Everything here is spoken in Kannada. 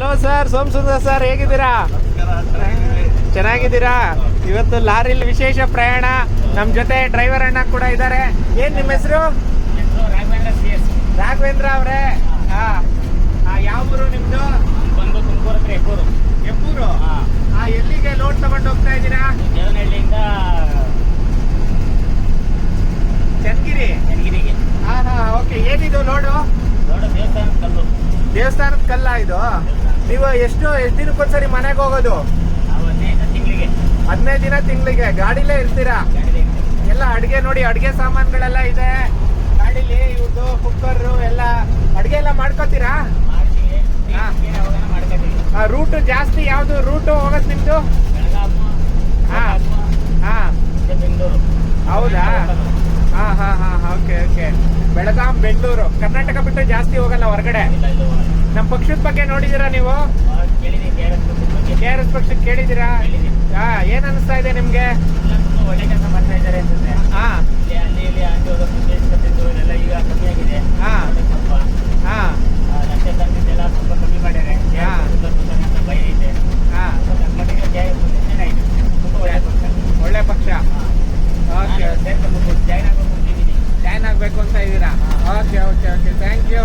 ಹಲೋ ಸರ್ ಸೋಮಸುಂದರ್ ಸರ್ ಹೇಗಿದ್ದೀರಾ? ಚೆನ್ನಾಗಿದ್ದೀರಾ? ಇವತ್ತು ಲಾರಿಲಿ ವಿಶೇಷ ಪ್ರಯಾಣ. ನಮ್ಮ ಜೊತೆ ಡ್ರೈವರ್ ಅಣ್ಣ ಕೂಡ ಇದ್ದಾರೆ. ಏನ್ ನಿಮ್ಮ ಹೆಸರು? ರಾಘವೇಂದ್ರ ಅವರೇ. ಹಾ. ಯಾವ ಊರು ನಿಮ್ದು? ಬಂದು ತುಮಕೂರು ಹತ್ರ ಹೆಬ್ಬೂರು ಎಪ್ಪೂರು? ಹಾಂ. ಆ, ಎಲ್ಲಿಗೆ ಲೋಡ್ ತಗೊಂಡು ಹೋಗ್ತಾ ಇದ್ದೀರಾ? ದೇವನಹಳ್ಳಿಯಿಂದ ಚನ್ನಗಿರಿ? ಚನ್ನಗಿರಿಗೆ. ಹಾ ಹಾ ಓಕೆ. ಏನಿದು ಲೋಡು ಲೋಡು ದೇವಸ್ಥಾನದ ಕಲ್ಲು. ದೇವಸ್ಥಾನದ ಕಲ್ಲ ಇದು? ನೀವು ಎಷ್ಟು ಎಷ್ಟು ದಿನಕ್ಕೊಂದ್ಸರಿ ಮನೆಗೆ ಹೋಗೋದು? ಹದಿನೈದು ದಿನ ತಿಂಗಳಿಗೆ. ಗಾಡಿಲೇ ಇರ್ತೀರಾ? ಎಲ್ಲ ಅಡಿಗೆ ನೋಡಿ, ಅಡಿಗೆ ಸಾಮಾನುಗಳೆಲ್ಲ ಇದೆ. ಗಾಡಿಲಿ ಇವ್ರದ್ದು ಕುಕ್ಕರ್, ಎಲ್ಲ ಅಡಿಗೆ ಎಲ್ಲ ಮಾಡ್ಕೋತೀರಾ? ರೂಟ್ ಜಾಸ್ತಿ ಯಾವ್ದು? ರೂಟ್ ಹೋಗೋದು ನಿಮ್ದು? ಹೌದಾ? ಹಾ ಹಾ ಹಾ ಓಕೆ ಓಕೆ ಬೆಳಗಾಂ, ಬೆಂಗಳೂರು. ಕರ್ನಾಟಕ ಬಿಟ್ಟು ಜಾಸ್ತಿ ಹೋಗಲ್ಲ ಹೊರಗಡೆ? ನಮ್ಮ ಪಕ್ಷದ ಬಗ್ಗೆ ನೋಡಿದ್ದೀರಾ ನೀವು? ಕೆ ಆರ್ ಎಸ್ ಪಕ್ಷಕ್ಕೆ ಕೇಳಿದ್ದೀರಾ? ಹಾ ಏನ್ ಅನಿಸ್ತಾ ಇದೆ ನಿಮ್ಗೆ? ಒಳ್ಳೆ ಕೆಲಸ ಮಾಡ್ತಾ ಇದ್ದಾರೆ ಅನ್ಸುತ್ತೆ ಹಾ ಅಲ್ಲಿ ಇಲ್ಲಿ ಅಲ್ಲಿ ಹೋಗೋದು ಇದೆಲ್ಲ ಈಗ ಕಮ್ಮಿ ಆಗಿದೆ ಹಾ. ಸ್ವಲ್ಪ ಹಾ ರಸ್ತೆ ತಂದಿದ್ದೆಲ್ಲ ಸ್ವಲ್ಪ ಕಮ್ಮಿ ಮಾಡ್ಯಾರೆ ಹಾ. ಇದೆ ಪಕ್ಷ. ಪಕ್ಷ ಜಾಯ್ನ್ ಜಾಯ್ನ್ ಆಗ್ಬೇಕು ಅಂತ ಇದ್ದೀರಾ? Okay okay okay. Thank you.